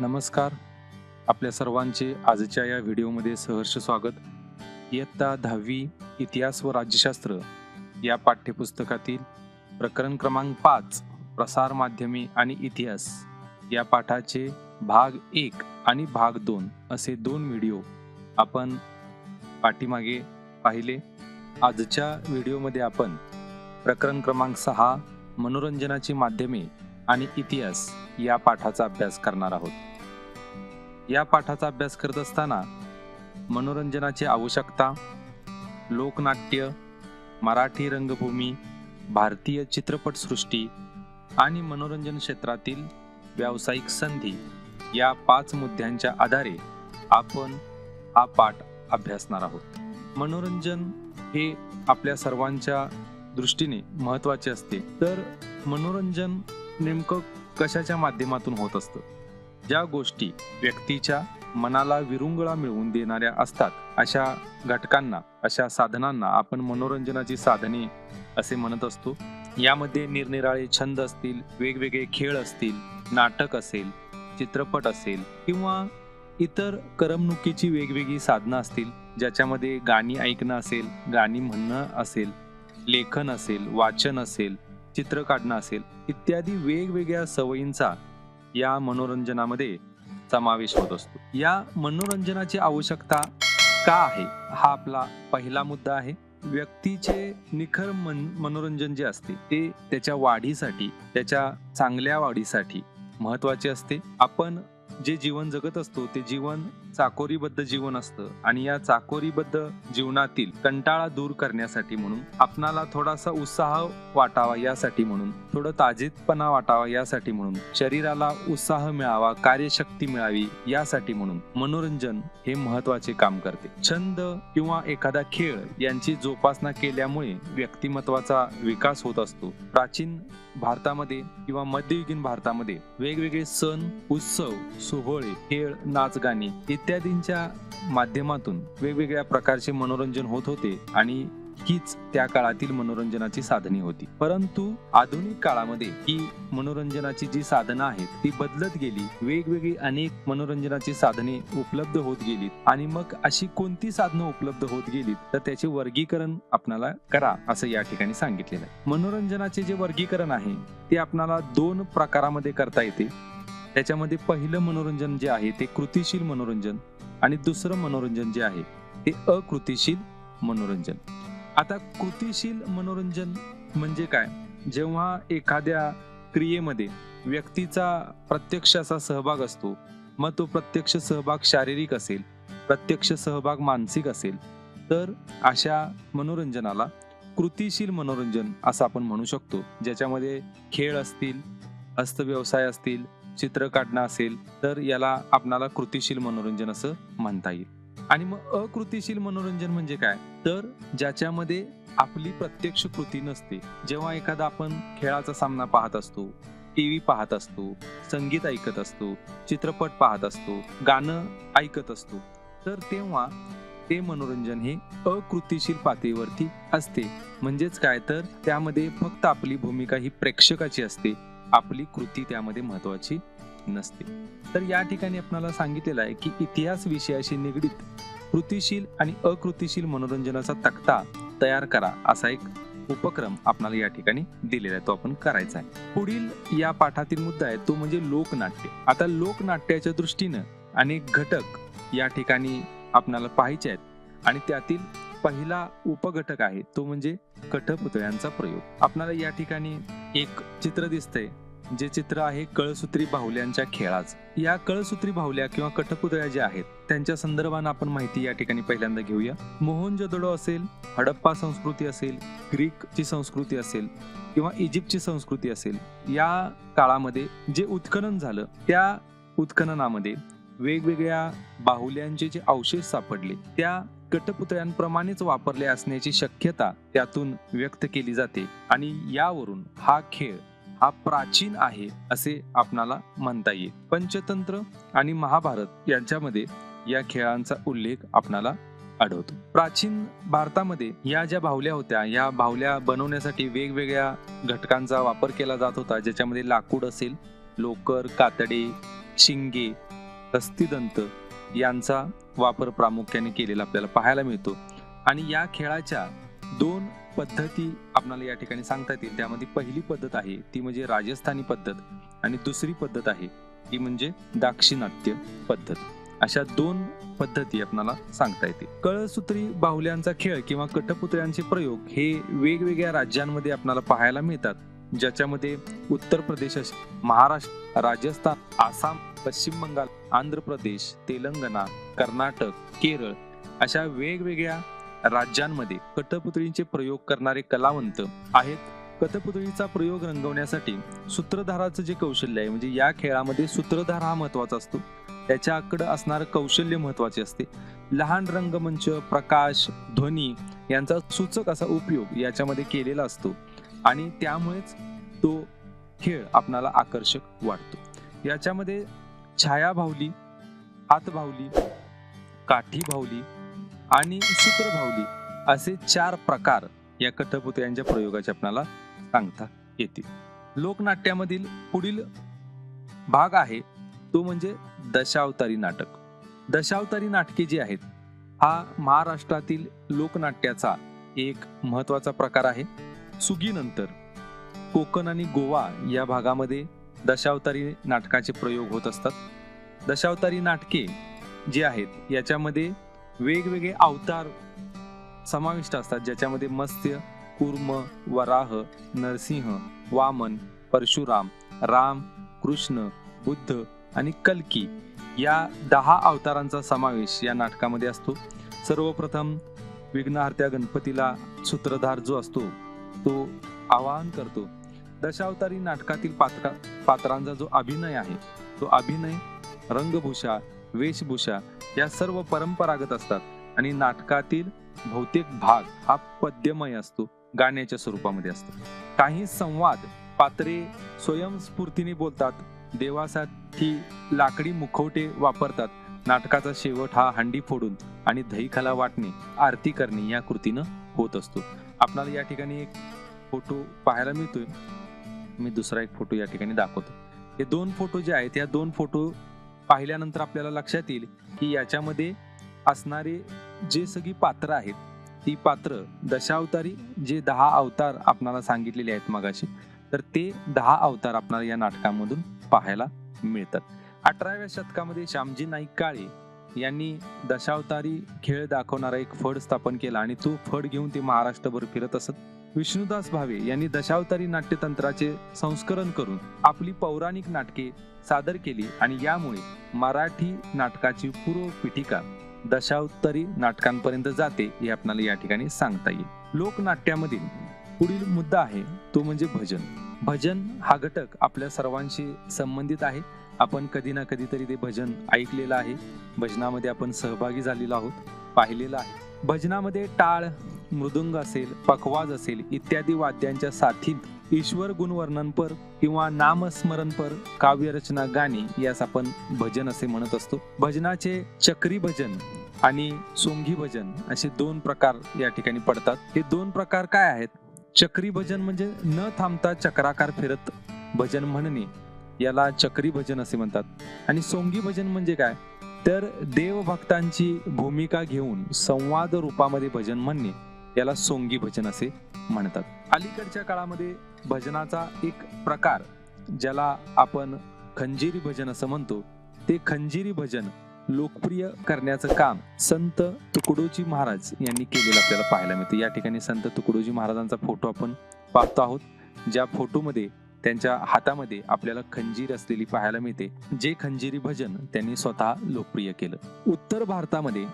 नमस्कार. आपल्या सर्वांचे आजच्या या व्हिडिओमध्ये सहर्ष स्वागत. इयत्ता दहावी इतिहास व राज्यशास्त्र या पाठ्यपुस्तकातील प्रकरण क्रमांक पाच प्रसार माध्यमे आणि इतिहास या पाठाचे भाग एक आणि भाग दोन असे दोन व्हिडिओ आपण पाठीमागे पाहिले. आजच्या व्हिडिओमध्ये आपण प्रकरण क्रमांक सहा मनोरंजनाची माध्यमे आणि इतिहास या पाठाचा अभ्यास करणार आहोत. या पाठाचा अभ्यास करत असताना मनोरंजनाची आवश्यकता लोकनाट्य मराठी रंगभूमी भारतीय चित्रपटसृष्टी आणि मनोरंजन क्षेत्रातील व्यावसायिक संधी या पाच मुद्द्यांच्या आधारे आपण हा पाठ अभ्यासणार आहोत. मनोरंजन हे आपल्या सर्वांच्या दृष्टीने महत्त्वाचे असते. तर मनोरंजन नेमकं कशाच्या माध्यमातून होत असतं? ज्या गोष्टी व्यक्तीच्या मनाला विरुंगळा मिळवून देणाऱ्या असतात अशा घटकांना अशा साधनांना आपण मनोरंजनाची साधने असे म्हणत असतो. यामध्ये निरनिराळे छंद असतील वेगवेगळे खेळ असतील नाटक असेल चित्रपट असेल किंवा इतर करमणुकीची वेगवेगळी साधनं असतील ज्याच्यामध्ये गाणी ऐकणं असेल गाणी म्हणणं असेल लेखन असेल वाचन असेल चित्र काढणं असेल इत्यादी वेगवेगळ्या सवयींचा या मनोरंजनामध्ये समावेश होत असतो. या मनोरंजनाची आवश्यकता का आहे? हा आपला पहिला मुद्दा आहे. व्यक्तीचे निखर मन मनोरंजन जे असते ते त्याच्या वाढीसाठी त्याच्या चांगल्या वाढीसाठी महत्त्वाचे असते. आपण जे जीवन जगत असतो ते जीवन चाकोरीबद्ध जीवन असतं आणि या चाकोरीबद्ध जीवनातील कंटाळा दूर करण्यासाठी म्हणून आपणाला थोडासा उत्साह वाटावा यासाठी म्हणून थोडं ताजेतपणा वाटावा यासाठी म्हणून शरीराला उत्साह मिळावा कार्यशक्ती मिळावी यासाठी म्हणून मनोरंजन हे महत्त्वाचे काम करते. छंद किंवा एखादा खेळ यांची जोपासना केल्यामुळे व्यक्तिमत्वाचा विकास होत असतो. प्राचीन भारतामध्ये किंवा मध्ययुगीन भारतामध्ये वेगवेगळे सण उत्सव सोहळे खेळ नाच गाणी इत्यादींच्या माध्यमातून वेगवेगळ्या प्रकारचे मनोरंजन होत होते आणि हीच त्या काळातील मनोरंजनाची साधने होती. परंतु आधुनिक काळामध्ये ही मनोरंजनाची जी साधनं आहेत ती बदलत गेली. वेगवेगळी अनेक मनोरंजनाची साधने उपलब्ध होत गेली आणि मग अशी कोणती साधनं उपलब्ध होत गेलीत तर त्याचे वर्गीकरण आपणाला करा असं या ठिकाणी सांगितलेलं आहे. मनोरंजनाचे जे वर्गीकरण आहे ते आपणाला दोन प्रकारामध्ये करता येते. त्याच्यामध्ये पहिलं मनोरंजन जे आहे ते कृतिशील मनोरंजन आणि दुसरं मनोरंजन जे आहे ते अकृतिशील मनोरंजन. आता कृतिशील मनोरंजन म्हणजे काय? जेव्हा एखाद्या क्रियेमध्ये व्यक्तीचा प्रत्यक्ष असा सहभाग असतो मग तो प्रत्यक्ष सहभाग शारीरिक असेल प्रत्यक्ष सहभाग मानसिक असेल तर अशा मनोरंजनाला कृतिशील मनोरंजन असं आपण म्हणू शकतो ज्याच्यामध्ये खेळ असतील हस्तव्यवसाय असतील चित्र काढणं असेल तर याला आपणाला कृतिशील मनोरंजन असं म्हणता येईल. आणि मग अकृतिशील मनोरंजन म्हणजे काय? तर ज्याच्यामध्ये आपली प्रत्यक्ष कृती नसते. जेव्हा एखादा आपण खेळाचा सामना पाहत असतो टीव्ही पाहत असतो संगीत ऐकत असतो चित्रपट पाहत असतो गाणं ऐकत असतो तर तेव्हा ते मनोरंजन हे अकृतिशील पातळीवरती असते. म्हणजेच काय? तर त्यामध्ये फक्त आपली भूमिका ही प्रेक्षकाची असते. आपली कृती त्यामध्ये महत्वाची नसते. तर या ठिकाणी आपल्याला सांगितलेलं आहे की इतिहास विषयाशी निगडीत कृतिशील आणि अकृतिशील मनोरंजनाचा तक्ता तयार करा असा एक उपक्रम आपणाला या ठिकाणी दिलेला आहे. तो आपण करायचा आहे. पुढील या पाठातील मुद्दा आहे तो म्हणजे लोकनाट्य. आता लोकनाट्याच्या दृष्टीनं अनेक घटक या ठिकाणी आपणाला पाहायचे आहेत आणि त्यातील पहिला उपघटक आहे तो म्हणजे कठपुतळ्यांचा प्रयोग. आपणाला या ठिकाणी एक चित्र दिसतंय. जे चित्र आहे कळसूत्री बाहुल्यांच्या खेळाच. या कळसूत्री बाहुल्या किंवा कठपुतळ्या ज्या आहेत त्यांच्या संदर्भानं आपण माहिती या ठिकाणी पहिल्यांदा घेऊया. मोहनजोदडो असेल हडप्पा संस्कृती असेल ग्रीकची संस्कृती असेल किंवा इजिप्तची संस्कृती असेल या काळामध्ये जे उत्खनन झालं त्या उत्खननामध्ये वेगवेगळ्या बाहुल्यांचे जे अवशेष सापडले त्या कठपुतळ्यांप्रमाणेच वापरले असण्याची शक्यता त्यातून व्यक्त केली जाते आणि यावरून हा खेळ हा प्राचीन आहे असे आपणाला म्हणता येईल. पंचतंत्र आणि महाभारत यांच्यामध्ये या खेळांचा उल्लेख आपणाला आढळतो. प्राचीन भारतामध्ये या ज्या बाहुल्या होत्या या बाहुल्या बनवण्यासाठी वेगवेगळ्या घटकांचा वापर केला जात होता ज्याच्यामध्ये लाकूड असेल लोकर कातडे शिंगे हस्तिदंत यांचा वापर प्रामुख्याने केलेला आपल्याला पाहायला मिळतो. आणि या खेळाच्या दोन पद्धती आपल्याला या ठिकाणी सांगता येतील. त्यामध्ये पहिली पद्धत आहे ती म्हणजे राजस्थानी पद्धत आणि दुसरी पद्धत आहे ती म्हणजे दाक्षिणात्य पद्धत. अशा दोन पद्धती आपल्याला सांगता येते कळसूत्री बाहुल्यांचा खेळ किंवा कठपुतळ्यांचे प्रयोग हे वेगवेगळ्या राज्यांमध्ये आपल्याला पाहायला मिळतात. ज्याच्यामध्ये उत्तर प्रदेश महाराष्ट्र राजस्थान आसाम पश्चिम बंगाल आंध्र प्रदेश तेलंगणा कर्नाटक केरळ अशा वेगवेगळ्या राज्यांमध्ये कठपुतळींचे प्रयोग करणारे कलावंत आहेत. कथपुतळीचा प्रयोग रंगवण्यासाठी सूत्रधाराचं जे कौशल्य आहे म्हणजे या खेळामध्ये सूत्रधार हा महत्त्वाचा असतो. त्याच्याकडे असणारं कौशल्य महत्त्वाचे असते. लहान रंगमंच प्रकाश ध्वनी यांचा सूचक असा उपयोग याच्यामध्ये केलेला असतो. आणि त्यामुळेच तो खेळ आपणाला आकर्षक वाटतो. याच्यामध्ये छाया भावली हात भावली काठी भावली आणि सूत्र भावली असे चार प्रकार या कठपुतळ्यांच्या प्रयोगाचे आपणाला सांगता येतील. लोकनाट्यामधील पुढील भाग आहे तो म्हणजे दशावतारी नाटक. दशावतारी नाटके जी आहेत हा महाराष्ट्रातील लोकनाट्याचा एक महत्त्वाचा प्रकार आहे. सुगीनंतर. कोकण आणि गोवा या भागामध्ये दशावतारी नाटकाचे प्रयोग होत असतात. दशावतारी नाटके जे आहेत याच्यामध्ये वेगवेगळे अवतार समाविष्ट असतात ज्याच्यामध्ये मत्स्य कुर्म वराह नरसिंह वामन परशुराम राम कृष्ण बुद्ध आणि कल्की या दहा अवतारांचा समावेश या नाटकामध्ये असतो. सर्वप्रथम विघ्नहर्त्या गणपतीला सूत्रधार जो असतो तो आवाहन करतो. दशावतारी नाटकातील पात्र पात्रांचा जो अभिनय आहे तो अभिनय रंगभूषा वेशभूषा या सर्व परंपरागत असतात. आणि नाटकातील बहुतेक भाग हा पद्यमय असतो गाण्याच्या स्वरूपामध्ये असतो. काही संवाद पात्रे स्वयंस्फूर्तीने बोलतात. देवासाठी लाकडी मुखवटे वापरतात. नाटकाचा शेवट हा हंडी फोडून आणि दहीखाला वाटणे आरती करणे या कृतीनं होत असतो. आपल्याला या ठिकाणी एक फोटो पाहायला मिळतोय. मी दुसरा एक फोटो या ठिकाणी दाखवतो. हे दोन फोटो जे आहेत या दोन फोटो पाहिल्यानंतर आपल्याला लक्षात येईल की याच्यामध्ये असणारे जे सगळी पात्र आहेत ती पात्र दशावतारी जे दहा अवतार आपणाला सांगितलेले आहेत मगाशी तर ते दहा अवतार आपणाला या नाटकामधून पाहायला मिळतात. अठराव्या शतकामध्ये श्यामजी नाईक काळे यांनी दशावतारी खेळ दाखवणारा एक फड स्थापन केला आणि तो फड घेऊन ते महाराष्ट्रभर फिरत असत. विष्णुदास भावे यांनी दशावतारी नाट्यतंत्राचे संस्करण करून आपली पौराणिक नाटके सादर केली आणि यामुळे मराठी नाटकाची पूर्व पीठिका दशावतारी नाटकांपर्यंत जाते हे आपल्याला या ठिकाणी सांगता येईल. लोकनाट्यामधील पुढील मुद्दा आहे तो म्हणजे भजन. भजन हा घटक आपल्या सर्वांशी संबंधित आहे. आपण कधी ना कधीतरी ते भजन ऐकलेलं आहे. भजनामध्ये आपण सहभागी झालेलो आहोत पाहिलेलं आहे. भजनामध्ये टाळ मृदुंग असेल पखवाज असेल इत्यादी वाद्यांच्या साथीत ईश्वर गुणवर्णनपर किंवा नामस्मरणपर काव्यरचना गाणी यास आपण भजन असे म्हणत असतो. भजनाचे चक्री भजन आणि सोंगी भजन असे दोन प्रकार या ठिकाणी पडतात. हे दोन प्रकार काय आहेत? चक्री भजन म्हणजे न थांबता चक्राकार फिरत भजन म्हणणे याला चक्री भजन असे म्हणतात. आणि सोंगी भजन म्हणजे काय? तर देवभक्तांची भूमिका घेऊन संवाद रूपामध्ये भजन म्हणणे. याला सोंगी भजन असे म्हणतात. अलीकडच्या काळामध्ये भजनाचा एक प्रकार ज्याला आपण खंजिरी भजन असं म्हणतो ते खंजिरी भजन लोकप्रिय करण्याचं काम संत तुकडोजी महाराज यांनी केलेलं आपल्याला पाहायला मिळतं. या ठिकाणी संत तुकडोजी महाराजांचा फोटो आपण पाहतो आहोत ज्या फोटोमध्ये त्यांच्या हातामध्ये आपल्याला खंजीर असलेली पाहायला मिळते जे खंजिरी भजन त्यांनी स्वतः लोकप्रिय केलं. उत्तर भारतामध्ये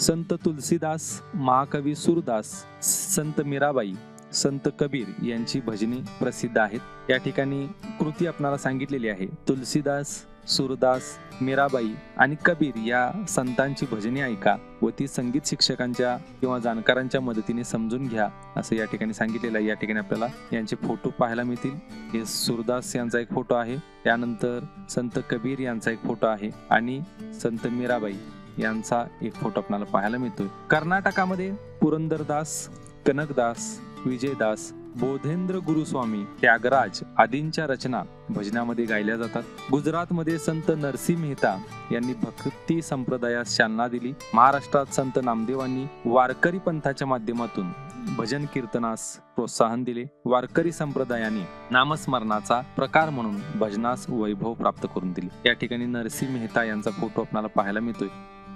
संत तुलसीदास महाकवी सुरदास संत मीराबाई संत कबीर यांची भजनी प्रसिद्ध आहेत. या ठिकाणी कृती आपणाला सांगितलेली आहे. तुलसीदास सुरदास मीराबाई आणि कबीर या संतांची भजने ऐका व ती संगीत शिक्षकांच्या किंवा जाणकारांच्या मदतीने समजून घ्या असं या ठिकाणी सांगितलेलं आहे. या ठिकाणी आपल्याला यांचे फोटो पाहायला मिळतील. हे सुरदास यांचा एक फोटो आहे. त्यानंतर संत कबीर यांचा एक फोटो आहे आणि संत मीराबाई यांचा एक फोटो आपल्याला पाहायला मिळतोय. कर्नाटकामध्ये पुरंदरदास कनकदास विजयदास बोधेंद्र गुरुस्वामी त्यागराज आदींच्या रचना भजनामध्ये गायल्या जातात. गुजरातमध्ये संत नरसिंह मेहता यांनी भक्ती संप्रदायास चालना दिली. महाराष्ट्रात संत नामदेवांनी वारकरी पंथाच्या माध्यमातून भजन कीर्तनास प्रोत्साहन दिले. वारकरी संप्रदायाने नामस्मरणाचा प्रकार म्हणून भजनास वैभव प्राप्त करून दिले. या ठिकाणी नरसिंह मेहता यांचा फोटो आपल्याला पाहायला मिळतोय.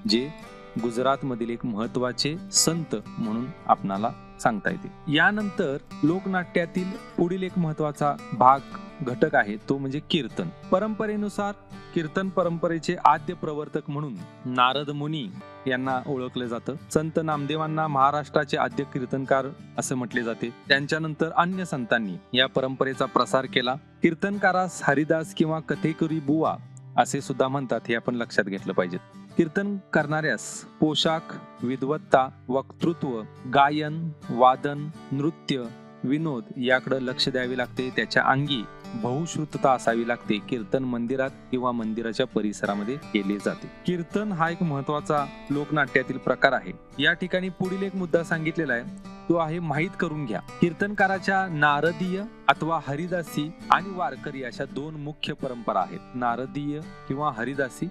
जे गुजरातमधील एक महत्त्वाचे संत म्हणून आपणाला सांगता येते. यानंतर लोकनाट्यातील पुढील एक महत्त्वाचा भाग घटक आहे तो म्हणजे कीर्तन. परंपरेनुसार कीर्तन परंपरेचे आद्य प्रवर्तक म्हणून नारद मुनी यांना ओळखलं जातं. संत नामदेवांना महाराष्ट्राचे आद्य कीर्तनकार असं म्हटले जाते. त्यांच्यानंतर अन्य संतांनी या परंपरेचा प्रसार केला. कीर्तनकारास हरिदास किंवा कथेकरी बुवा असे सुद्धा म्हणतात हे आपण लक्षात घेतलं पाहिजे. कीर्तन करणाऱ्यास पोशाख विद्वत्ता वक्तृत्व गायन वादन नृत्य विनोद याकडे लक्ष द्यावे लागते. त्याच्या अंगी बहुश्रुतता असावी लागते. कीर्तन मंदिरात किंवा मंदिराच्या परिसरामध्ये केले जाते. कीर्तन हा एक महत्त्वाचा लोकनाट्यातील प्रकार आहे. या ठिकाणी पुढील एक मुद्दा सांगितलेला आहे. तो आहे माहीत करून घ्या. कीर्तनकाराच्या नारदीय अथवा हरिदासी आणि वारकरी अशा दोन मुख्य परंपरा आहेत. नारदीय किंवा हरिदासी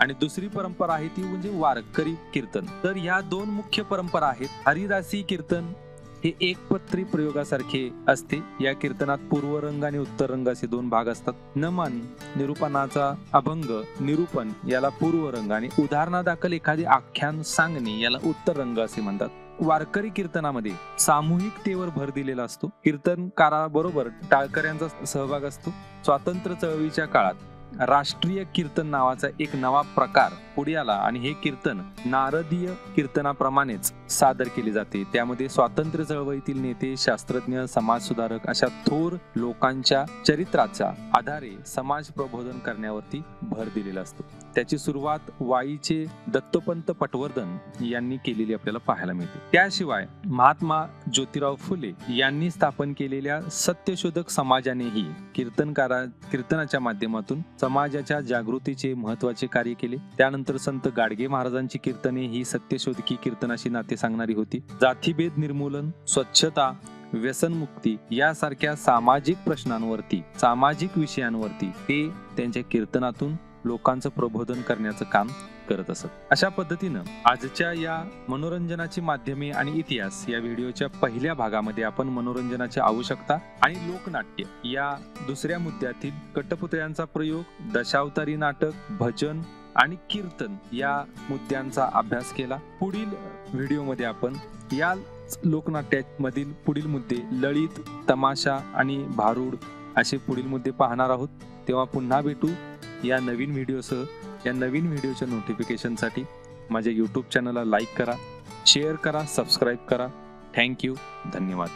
आणि दुसरी परंपरा आहे ती म्हणजे वारकरी कीर्तन. तर ह्या दोन मुख्य परंपरा आहेत. हरिदासी कीर्तन हे एकपत्री प्रयोगासारखे असते. या कीर्तनात पूर्व रंग आणि उत्तर रंग असे दोन भाग असतात. नमन निरूपणाचा अभंग निरूपण याला पूर्व रंग आणि उदाहरणादाखल एखादे आख्यान सांगणे याला उत्तर रंग असे म्हणतात. वारकरी कीर्तनामध्ये सामूहिकतेवर भर दिलेला असतो. कीर्तनकाराबरोबर टाळकऱ्यांचा सहभाग असतो. स्वातंत्र्य चळवळीच्या काळात राष्ट्रीय कीर्तन नावाचा एक नवा प्रकार पुढे आला आणि हे कीर्तन नारदीय कीर्तनाप्रमाणेच सादर केले जाते. त्यामध्ये स्वातंत्र्य चळवळीतील नेते शास्त्रज्ञ समाज सुधारक अशा थोर लोकांच्या चरित्राच्या आधारे समाज प्रबोधन करण्यावरती भर दिलेला असतो. त्याची सुरुवात वाईचे दत्तोपंत पटवर्धन यांनी केलेली आपल्याला पाहायला मिळते. त्याशिवाय महात्मा ज्योतिराव फुले यांनी स्थापन केलेल्या सत्यशोधक समाजानेही कीर्तनकारा कीर्तनाच्या माध्यमातून समाजाच्या जागृतीचे महत्त्वाचे कार्य केले. त्यानंतर संत गाडगे महाराजांची कीर्तने ही सत्यशोधकी कीर्तनाशी नाते सांगणारी होती. जातीभेद निर्मूलन स्वच्छता व्यसनमुक्ती यासारख्या सामाजिक प्रश्नांवरती सामाजिक विषयांवरती ते त्यांच्या कीर्तनातून लोकांचं प्रबोधन करण्याचं काम करत असत. अशा पद्धतीनं आजच्या या मनोरंजनाची माध्यमे आणि इतिहास या व्हिडिओच्या पहिल्या भागामध्ये आपण मनोरंजनाची आवश्यकता आणि लोकनाट्य या दुसऱ्या मुद्द्यातील कटपुतळ्यांचा प्रयोग दशावतारी नाटक भजन आणि कीर्तन या मुद्द्यांचा अभ्यास केला. पुढील व्हिडिओमध्ये आपण या लोकनाट्यामधील पुढील मुद्दे ललित तमाशा आणि भारूड असे पुढील मुद्दे पाहणार आहोत. तेव्हा पुन्हा भेटू. या नवीन व्हिडिओसह या नवीन व्हिडिओच्या नोटिफिकेशनसाठी माझ्या यूट्यूब चॅनलला लाईक करा शेअर करा सबस्क्राईब करा. थँक्यू धन्यवाद.